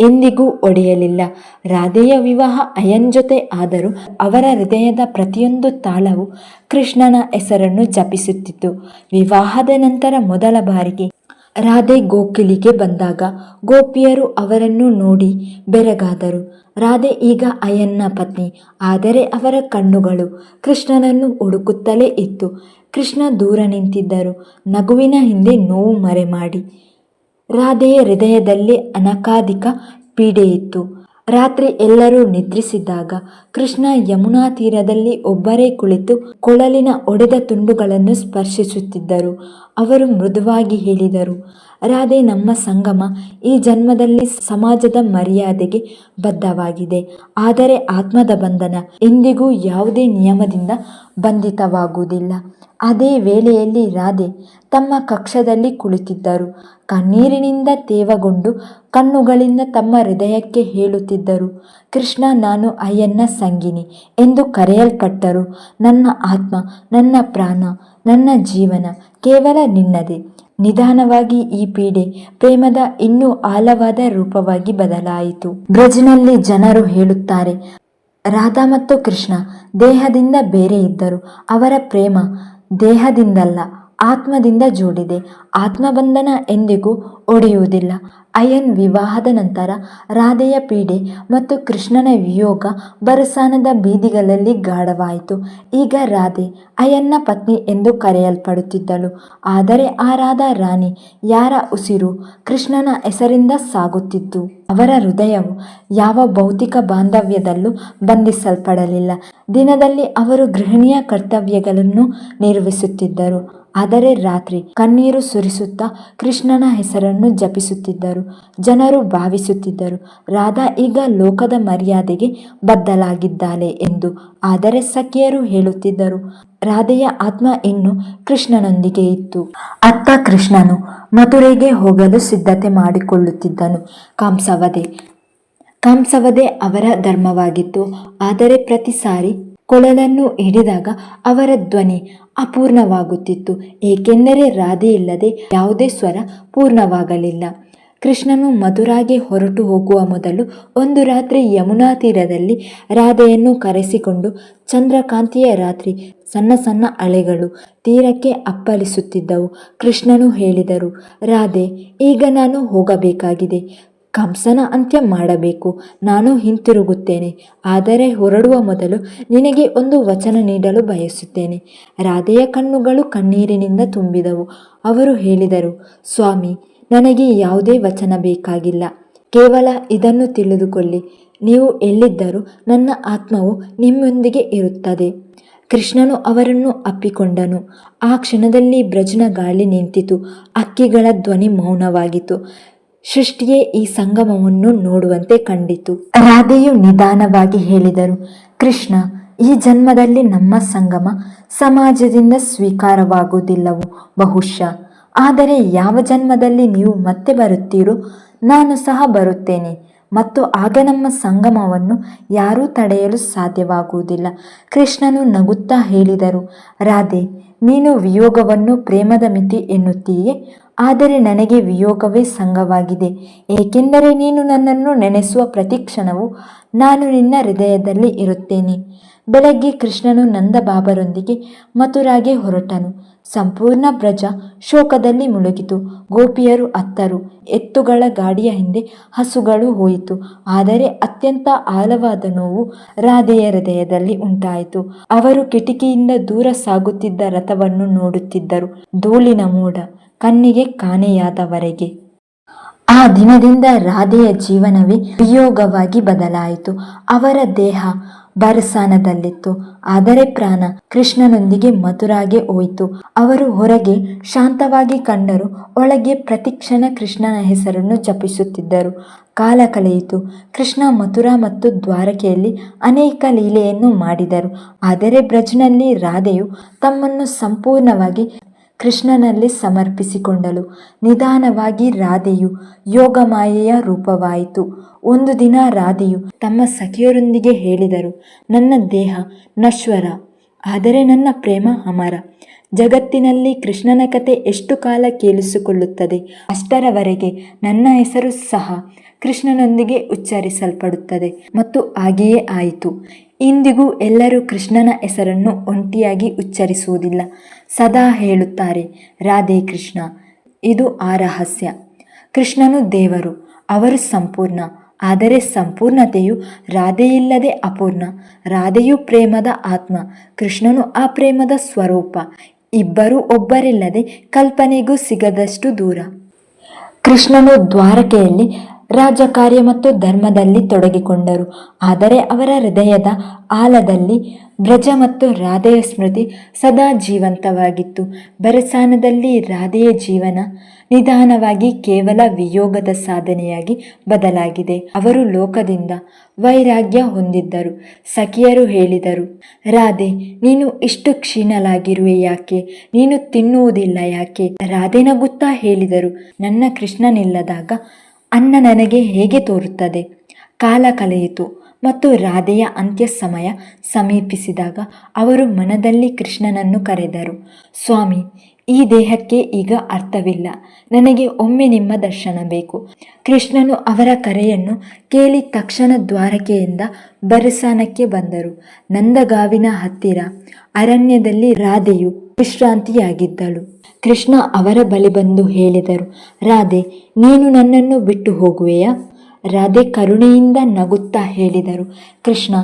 ಎಂದಿಗೂ ಒಡೆಯಲಿಲ್ಲ. ರಾಧೆಯ ವಿವಾಹ ಅಯನ್ ಜೊತೆ ಆದರೂ ಅವರ ಹೃದಯದ ಪ್ರತಿಯೊಂದು ತಾಳವು ಕೃಷ್ಣನ ಹೆಸರನ್ನು ಜಪಿಸುತ್ತಿತ್ತು. ವಿವಾಹದ ನಂತರ ಮೊದಲ ಬಾರಿಗೆ ರಾಧೆ ಗೋಕಿಲಿಗೆ ಬಂದಾಗ ಗೋಪಿಯರು ಅವರನ್ನು ನೋಡಿ ಬೆರಗಾದರು. ರಾಧೆ ಈಗ ಅಯ್ಯನ್ನ ಪತ್ನಿ, ಆದರೆ ಅವರ ಕಣ್ಣುಗಳು ಕೃಷ್ಣನನ್ನು ಹುಡುಕುತ್ತಲೇ ಇತ್ತು. ಕೃಷ್ಣ ದೂರ ನಿಂತಿದ್ದರು. ನಗುವಿನ ಹಿಂದೆ ನೋವು ಮರೆಮಾಡಿ. ರಾಧೆಯ ಹೃದಯದಲ್ಲಿ ಅನಕಾಧಿಕ ಪೀಡೆಯಿತ್ತು ರಾತ್ರಿ ಎಲ್ಲರೂ ನಿದ್ರಿಸಿದ್ದಾಗ ಕೃಷ್ಣ ಯಮುನಾ ತೀರದಲ್ಲಿ ಒಬ್ಬರೇ ಕುಳಿತು ಕೊಳಲಿನ ಒಡೆದ ತುಂಡುಗಳನ್ನು ಸ್ಪರ್ಶಿಸುತ್ತಿದ್ದರು. ಅವರು ಮೃದುವಾಗಿ ಹೇಳಿದರು ರಾಧೆ ನಮ್ಮ ಸಂಗಮ, ಈ ಜನ್ಮದಲ್ಲಿ ಸಮಾಜದ ಮರ್ಯಾದೆಗೆ ಬದ್ಧವಾಗಿದೆ. ಆದರೆ ಆತ್ಮದ ಬಂಧನ ಎಂದಿಗೂ ಯಾವುದೇ ನಿಯಮದಿಂದ ಬಂಧಿತವಾಗುವುದಿಲ್ಲ. ಅದೇ ವೇಳೆಯಲ್ಲಿ ರಾಧೆ ತಮ್ಮ ಕಕ್ಷದಲ್ಲಿ ಕುಳಿತಿದ್ದರು. ಕಣ್ಣೀರಿನಿಂದ ತೇವಗೊಂಡು ಕಣ್ಣುಗಳಿಂದ ತಮ್ಮ ಹೃದಯಕ್ಕೆ ಹೇಳುತ್ತಿದ್ದರು, ಕೃಷ್ಣ, ನಾನು ಅಯ್ಯನ್ನ ಸಂಗಿನಿ ಎಂದು ಕರೆಯಲ್ಪಟ್ಟರು. ನನ್ನ ಆತ್ಮ, ನನ್ನ ಪ್ರಾಣ, ನನ್ನ ಜೀವನ ಕೇವಲ ನಿನ್ನದೇ. ನಿಧಾನವಾಗಿ ಈ ಪೀಡೆ ಪ್ರೇಮದ ಇನ್ನೂ ಆಳವಾದ ರೂಪವಾಗಿ ಬದಲಾಯಿತು. ಬ್ರಜ್ನಲ್ಲಿ ಜನರು ಹೇಳುತ್ತಾರೆ, ರಾಧಾ ಮತ್ತು ಕೃಷ್ಣ ದೇಹದಿಂದ ಬೇರೆ ಇದ್ದರು. ಅವರ ಪ್ರೇಮ ದೇಹದಿಂದಲ್ಲ. ಆತ್ಮದಿಂದ ಜೋಡಿದೆ. ಆತ್ಮಬಂಧನ ಎಂದಿಗೂ ಒಡೆಯುವುದಿಲ್ಲ. ಅಯ್ಯನ್ ವಿವಾಹದ ನಂತರ ರಾಧೆಯ ಪೀಡೆ ಮತ್ತು ಕೃಷ್ಣನ ವಿಯೋಗ ಬರಸಾನದ ಬೀದಿಗಳಲ್ಲಿ ಗಾಢವಾಯಿತು. ಈಗ ರಾಧೆ ಅಯನ್ನ ಪತ್ನಿ ಎಂದು ಕರೆಯಲ್ಪಡುತ್ತಿದ್ದಳು. ಆದರೆ ಆ ರಾಧಾ ರಾಣಿ ಯಾರ ಉಸಿರು ಕೃಷ್ಣನ ಹೆಸರಿಂದ ಸಾಗುತ್ತಿತ್ತು. ಅವರ ಹೃದಯವು ಯಾವ ಭೌತಿಕ ಬಾಂಧವ್ಯದಲ್ಲೂ ಬಂಧಿಸಲ್ಪಡಲಿಲ್ಲ. ದಿನದಲ್ಲಿ ಅವರು ಗೃಹಿಣಿಯ ಕರ್ತವ್ಯಗಳನ್ನು ನಿರ್ವಹಿಸುತ್ತಿದ್ದರು. ಆದರೆ ರಾತ್ರಿ ಕಣ್ಣೀರು ಸುರಿಸುತ್ತಾ ಕೃಷ್ಣನ ಹೆಸರನ್ನು ಜಪಿಸುತ್ತಿದ್ದರು. ಜನರು ಭಾವಿಸುತ್ತಿದ್ದರು, ರಾಧಾ ಈಗ ಲೋಕದ ಮರ್ಯಾದೆಗೆ ಬದ್ಧಲಾಗಿದ್ದಾಳೆ ಎಂದು. ಆದರೆ ಸಖಿಯರು ಹೇಳುತ್ತಿದ್ದರು, ರಾಧೆಯ ಆತ್ಮ ಇನ್ನು ಕೃಷ್ಣನೊಂದಿಗೆ ಇತ್ತು. ಅತ್ತ ಕೃಷ್ಣನು ಮಥುರೆಗೆ ಹೋಗಲು ಸಿದ್ಧತೆ ಮಾಡಿಕೊಳ್ಳುತ್ತಿದ್ದನು. ಕಾಂಸವದೆ ಕಾಂಸವದೆ ಅವರ ಧರ್ಮವಾಗಿತ್ತು. ಆದರೆ ಪ್ರತಿ ಸಾರಿ ಕೊಳಲನ್ನು ಹಿಡಿದಾಗ ಅವರ ಧ್ವನಿ ಅಪೂರ್ಣವಾಗುತ್ತಿತ್ತು. ಏಕೆಂದರೆ ರಾಧೆ ಇಲ್ಲದೆ ಯಾವುದೇ ಸ್ವರ ಪೂರ್ಣವಾಗಲಿಲ್ಲ. ಕೃಷ್ಣನು ಮಧುರಾಗೆ ಹೊರಟು ಹೋಗುವ ಮೊದಲು ಒಂದು ರಾತ್ರಿ ಯಮುನಾ ತೀರದಲ್ಲಿ ರಾಧೆಯನ್ನು ಕರೆಸಿಕೊಂಡು ಚಂದ್ರಕಾಂತಿಯ ರಾತ್ರಿ ಸಣ್ಣ ಸಣ್ಣ ಅಲೆಗಳು ತೀರಕ್ಕೆ ಅಪ್ಪಳಿಸುತ್ತಿದ್ದವು. ಕೃಷ್ಣನು ಹೇಳಿದರು, ರಾಧೆ, ಈಗ ನಾನು ಹೋಗಬೇಕಾಗಿದೆ. ಕಂಸನ ಅಂತ್ಯ ಮಾಡಬೇಕು. ನಾನು ಹಿಂತಿರುಗುತ್ತೇನೆ. ಆದರೆ ಹೊರಡುವ ಮೊದಲು ನಿನಗೆ ಒಂದು ವಚನ ನೀಡಲು ಬಯಸುತ್ತೇನೆ. ರಾಧೆಯ ಕಣ್ಣುಗಳು ಕಣ್ಣೀರಿನಿಂದ ತುಂಬಿದವು. ಅವರು ಹೇಳಿದರು, ಸ್ವಾಮಿ, ನನಗೆ ಯಾವುದೇ ವಚನ ಬೇಕಾಗಿಲ್ಲ. ಕೇವಲ ಇದನ್ನು ತಿಳಿದುಕೊಳ್ಳಿ. ನೀವು ಎಲ್ಲಿದ್ದರೂ ನನ್ನ ಆತ್ಮವು ನಿಮ್ಮೊಂದಿಗೆ ಇರುತ್ತದೆ. ಕೃಷ್ಣನು ಅವರನ್ನು ಅಪ್ಪಿಕೊಂಡನು. ಆ ಕ್ಷಣದಲ್ಲಿ ಬ್ರಜನ ಗಾಳಿ ನಿಂತಿತು. ಅಕ್ಕಿಗಳ ಧ್ವನಿ ಮೌನವಾಗಿತ್ತು. ಸೃಷ್ಟಿಯೇ ಈ ಸಂಗಮವನ್ನು ನೋಡುವಂತೆ ಕಂಡಿತು. ರಾಧೆಯು ನಿಧಾನವಾಗಿ ಹೇಳಿದರು, ಕೃಷ್ಣ, ಈ ಜನ್ಮದಲ್ಲಿ ನಮ್ಮ ಸಂಗಮ ಸಮಾಜದಿಂದ ಸ್ವೀಕಾರವಾಗುವುದಿಲ್ಲವು ಬಹುಶಃ. ಆದರೆ ಯಾವ ಜನ್ಮದಲ್ಲಿ ನೀವು ಮತ್ತೆ ಬರುತ್ತೀರೋ, ನಾನು ಸಹ ಬರುತ್ತೇನೆ. ಮತ್ತು ಆಗ ನಮ್ಮ ಸಂಗಮವನ್ನು ಯಾರೂ ತಡೆಯಲು ಸಾಧ್ಯವಾಗುವುದಿಲ್ಲ. ಕೃಷ್ಣನು ನಗುತ್ತಾ ಹೇಳಿದರು, ರಾಧೆ, ನೀನು ವಿಯೋಗವನ್ನು ಪ್ರೇಮದ ಮಿತಿ ಎನ್ನುತ್ತೀಯೇ? ಆದರೆ ನನಗೆ ವಿಯೋಗವೇ ಸಂಘವಾಗಿದೆ. ಏಕೆಂದರೆ ನೀನು ನನ್ನನ್ನು ನೆನೆಸುವ ಪ್ರತಿ ಕ್ಷಣವು ನಾನು ನಿನ್ನ ಹೃದಯದಲ್ಲಿ ಇರುತ್ತೇನೆ. ಬೆಳಗ್ಗೆ ಕೃಷ್ಣನು ನಂದಬಾಬರೊಂದಿಗೆ ಮಥುರಾಗೆ ಹೊರಟನು. ಸಂಪೂರ್ಣ ಬ್ರಜ ಶೋಕದಲ್ಲಿ ಮುಳುಗಿತು. ಗೋಪಿಯರು ಅತ್ತರು. ಎತ್ತುಗಳ ಗಾಡಿಯ ಹಿಂದೆ ಹಸುಗಳು ಹೋಯಿತು. ಆದರೆ ಅತ್ಯಂತ ಆಳವಾದ ನೋವು ರಾಧೆಯ ಹೃದಯದಲ್ಲಿ ಉಂಟಾಯಿತು. ಅವರು ಕಿಟಕಿಯಿಂದ ದೂರ ಸಾಗುತ್ತಿದ್ದ ರಥವನ್ನು ನೋಡುತ್ತಿದ್ದರು. ಧೂಳಿನ ಮೋಡ. ಕಣ್ಣಿಗೆ ಕಾಣೆಯಾದವರೆಗೆ. ಆ ದಿನದಿಂದ ರಾಧೆಯ ಜೀವನವೇ ವಿಯೋಗವಾಗಿ ಬದಲಾಯಿತು. ಅವರ ದೇಹ ಬರಸಾನದಲ್ಲಿತ್ತು. ಆದರೆ ಪ್ರಾಣ ಕೃಷ್ಣನೊಂದಿಗೆ ಮಧುರಾಗೆ ಹೋಯಿತು. ಅವರು ಹೊರಗೆ ಶಾಂತವಾಗಿ ಕಂಡರು ಒಳಗೆ ಪ್ರತಿಕ್ಷಣ ಕೃಷ್ಣನ ಹೆಸರನ್ನು ಜಪಿಸುತ್ತಿದ್ದರು. ಕಾಲ ಕಳೆಯಿತು. ಕೃಷ್ಣ ಮಥುರಾ ಮತ್ತು ದ್ವಾರಕೆಯಲ್ಲಿ ಅನೇಕ ಲೀಲೆಯನ್ನು ಮಾಡಿದರು. ಆದರೆ ಬ್ರಜ್ನಲ್ಲಿ ರಾಧೆಯು ತಮ್ಮನ್ನು ಸಂಪೂರ್ಣವಾಗಿ ಕೃಷ್ಣನಲ್ಲಿ ಸಮರ್ಪಿಸಿಕೊಂಡಳು. ನಿಧಾನವಾಗಿ ರಾಧೆಯು ಯೋಗಮಾಯೆಯ ರೂಪವಾಯಿತು. ಒಂದು ದಿನ ರಾಧೆಯು ತಮ್ಮ ಸಖಿಯರೊಂದಿಗೆ ಹೇಳಿದರು, ನನ್ನ ದೇಹ ನಶ್ವರ, ಆದರೆ ನನ್ನ ಪ್ರೇಮ ಅಮರ. ಜಗತ್ತಿನಲ್ಲಿ ಕೃಷ್ಣನ ಕತೆ ಎಷ್ಟು ಕಾಲ ಕೇಳಿಸಿಕೊಳ್ಳುತ್ತದೆ, ಅಷ್ಟರವರೆಗೆ ನನ್ನ ಹೆಸರು ಸಹ ಕೃಷ್ಣನೊಂದಿಗೆ ಉಚ್ಚರಿಸಲ್ಪಡುತ್ತದೆ ಮತ್ತು ಹಾಗೆಯೇ ಆಯಿತು. ಇಂದಿಗೂ ಎಲ್ಲರೂ ಕೃಷ್ಣನ ಹೆಸರನ್ನು ಒಂಟಿಯಾಗಿ ಉಚ್ಚರಿಸುವುದಿಲ್ಲ. ಸದಾ ಹೇಳುತ್ತಾರೆ, ರಾಧೆ ಕೃಷ್ಣ, ಇದು ಆ ರಹಸ್ಯ. ಕೃಷ್ಣನು ದೇವರು, ಅವರು ಸಂಪೂರ್ಣ. ಆದರೆ ಸಂಪೂರ್ಣತೆಯು ರಾಧೆಯಿಲ್ಲದೆ ಅಪೂರ್ಣ. ರಾಧೆಯು ಪ್ರೇಮದ ಆತ್ಮ, ಕೃಷ್ಣನು ಆ ಪ್ರೇಮದ ಸ್ವರೂಪ. ಇಬ್ಬರೂ ಒಬ್ಬರಿಲ್ಲದೆ ಕಲ್ಪನೆಗೂ ಸಿಗದಷ್ಟು ದೂರ. ಕೃಷ್ಣನು ದ್ವಾರಕೆಯಲ್ಲಿ ರಾಜಕಾರ್ಯ ಮತ್ತು ಧರ್ಮದಲ್ಲಿ ತೊಡಗಿಕೊಂಡರು. ಆದರೆ ಅವರ ಹೃದಯದ ಆಲದಲ್ಲಿ ಬ್ರಜ ಮತ್ತು ರಾಧೆಯ ಸ್ಮೃತಿ ಸದಾ ಜೀವಂತವಾಗಿತ್ತು. ಬರಸಾನದಲ್ಲಿ ರಾಧೆಯ ಜೀವನ ನಿಧಾನವಾಗಿ ಕೇವಲ ವಿಯೋಗದ ಸಾಧನೆಯಾಗಿ ಬದಲಾಗಿದೆ. ಅವರು ಲೋಕದಿಂದ ವೈರಾಗ್ಯ ಹೊಂದಿದ್ದರು. ಸಖಿಯರು ಹೇಳಿದರು, ರಾಧೆ, ನೀನು ಇಷ್ಟು ಕ್ಷೀಣಲಾಗಿರುವೆ ಯಾಕೆ? ನೀನು ತಿನ್ನುವುದಿಲ್ಲ ಯಾಕೆ? ರಾಧೆ ನಗುತ್ತಾ ಹೇಳಿದರು, ನನ್ನ ಕೃಷ್ಣನಿಲ್ಲದಾಗ ಅನ್ನ ನನಗೆ ಹೇಗೆ ತೋರುತ್ತದೆ? ಕಾಲ ಕಳೆಯಿತು ಮತ್ತು ರಾಧೆಯ ಅಂತ್ಯ ಸಮಯ ಸಮೀಪಿಸಿದಾಗ ಅವರು ಮನದಲ್ಲಿ ಕೃಷ್ಣನನ್ನು ಕರೆದರು, ಸ್ವಾಮಿ, ಈ ದೇಹಕ್ಕೆ ಈಗ ಅರ್ಥವಿಲ್ಲ. ನನಗೆ ಒಮ್ಮೆ ನಿಮ್ಮ ದರ್ಶನ ಬೇಕು. ಕೃಷ್ಣನು ಅವರ ಕರೆಯನ್ನು ಕೇಳಿ ತಕ್ಷಣ ದ್ವಾರಕೆಯಿಂದ ಬರಸಾನಕ್ಕೆ ಬಂದರು. ನಂದಗಾವಿನ ಹತ್ತಿರ ಅರಣ್ಯದಲ್ಲಿ ರಾಧೆಯು ವಿಶ್ರಾಂತಿಯಾಗಿದ್ದಳು. ಕೃಷ್ಣ ಅವರ ಬಳಿ ಬಂದು ಹೇಳಿದರು, ರಾಧೆ, ನೀನು ನನ್ನನ್ನು ಬಿಟ್ಟು ಹೋಗುವೆಯಾ? ರಾಧೆ ಕರುಣೆಯಿಂದ ನಗುತ್ತಾ ಹೇಳಿದರು, ಕೃಷ್ಣ,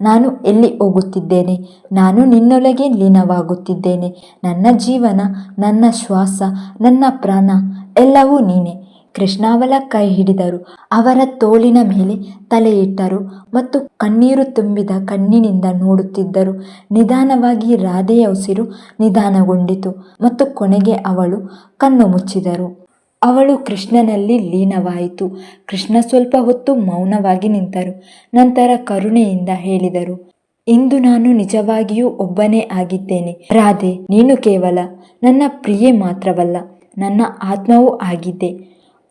ನಾನು ಎಲ್ಲಿ ಹೋಗುತ್ತಿದ್ದೇನೆ? ನಾನು ನಿನ್ನೊಳಗೆ ಲೀನವಾಗುತ್ತಿದ್ದೇನೆ. ನನ್ನ ಜೀವನ, ನನ್ನ ಶ್ವಾಸ, ನನ್ನ ಪ್ರಾಣ ಎಲ್ಲವೂ ನೀನೆ. ಕೃಷ್ಣ ಅವಳ ಕೈ ಹಿಡಿದರು. ಅವರ ತೋಳಿನ ಮೇಲೆ ತಲೆಯಿಟ್ಟರು ಮತ್ತು ಕಣ್ಣೀರು ತುಂಬಿದ ಕಣ್ಣಿನಿಂದ ನೋಡುತ್ತಿದ್ದರು. ನಿಧಾನವಾಗಿ ರಾಧೆಯ ಉಸಿರು ನಿಧಾನಗೊಂಡಿತು ಮತ್ತು ಕೊನೆಗೆ ಅವಳು ಕಣ್ಣು ಮುಚ್ಚಿದರು. ಅವಳು ಕೃಷ್ಣನಲ್ಲಿ ಲೀನವಾಯಿತು. ಕೃಷ್ಣ ಸ್ವಲ್ಪ ಹೊತ್ತು ಮೌನವಾಗಿ ನಿಂತರು. ನಂತರ ಕರುಣೆಯಿಂದ ಹೇಳಿದರು, ಇಂದು ನಾನು ನಿಜವಾಗಿಯೂ ಒಬ್ಬನೇ ಆಗಿದ್ದೇನೆ. ರಾಧೆ, ನೀನು ಕೇವಲ ನನ್ನ ಪ್ರಿಯೆ ಮಾತ್ರವಲ್ಲ, ನನ್ನ ಆತ್ಮವೂ ಆಗಿದ್ದೆ.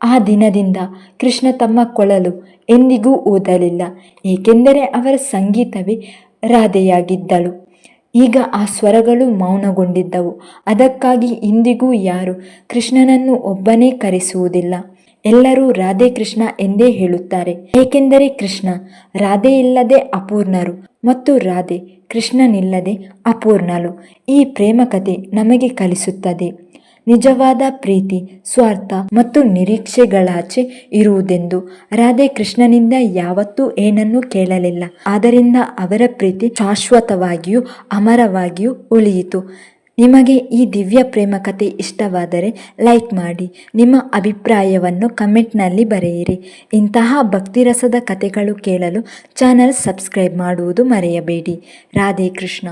ಆ ದಿನದಿಂದ ಕೃಷ್ಣ ತಮ್ಮ ಕೊಳಲು ಎಂದಿಗೂ ಓದಲಿಲ್ಲ, ಏಕೆಂದರೆ ಅವರ ಸಂಗೀತವೇ ರಾಧೆಯಾಗಿದ್ದಳು. ಈಗ ಆ ಸ್ವರಗಳು ಮೌನಗೊಂಡಿದ್ದವು. ಅದಕ್ಕಾಗಿ ಇಂದಿಗೂ ಯಾರು ಕೃಷ್ಣನನ್ನು ಒಬ್ಬನೇ ಕರೆಸುವುದಿಲ್ಲ. ಎಲ್ಲರೂ ರಾಧೆ ಕೃಷ್ಣ ಎಂದೇ ಹೇಳುತ್ತಾರೆ. ಏಕೆಂದರೆ ಕೃಷ್ಣ ರಾಧೆ ಇಲ್ಲದೆ ಅಪೂರ್ಣರು ಮತ್ತು ರಾಧೆ ಕೃಷ್ಣನಿಲ್ಲದೆ ಅಪೂರ್ಣಳು. ಈ ಪ್ರೇಮ ಕಥೆ ನಮಗೆ ಕಲಿಸುತ್ತದೆ. ನಿಜವಾದ ಪ್ರೀತಿ, ಸ್ವಾರ್ಥ ಮತ್ತು ನಿರೀಕ್ಷೆಗಳಾಚೆ ಇರುವುದೆಂದು ರಾಧೆ ಕೃಷ್ಣನಿಂದ ಯಾವತ್ತೂ ಏನನ್ನೂ ಕೇಳಲಿಲ್ಲ. ಆದ್ದರಿಂದ ಅವರ ಪ್ರೀತಿ ಶಾಶ್ವತವಾಗಿಯೂ ಅಮರವಾಗಿಯೂ ಉಳಿಯಿತು. ನಿಮಗೆ ಈ ದಿವ್ಯ ಪ್ರೇಮ ಕಥೆ ಇಷ್ಟವಾದರೆ ಲೈಕ್ ಮಾಡಿ, ನಿಮ್ಮ ಅಭಿಪ್ರಾಯವನ್ನು ಕಮೆಂಟ್ನಲ್ಲಿ ಬರೆಯಿರಿ. ಇಂತಹ ಭಕ್ತಿರಸದ ಕಥೆಗಳು ಕೇಳಲು ಚಾನಲ್ ಸಬ್ಸ್ಕ್ರೈಬ್ ಮಾಡುವುದು ಮರೆಯಬೇಡಿ. ರಾಧೆ ಕೃಷ್ಣ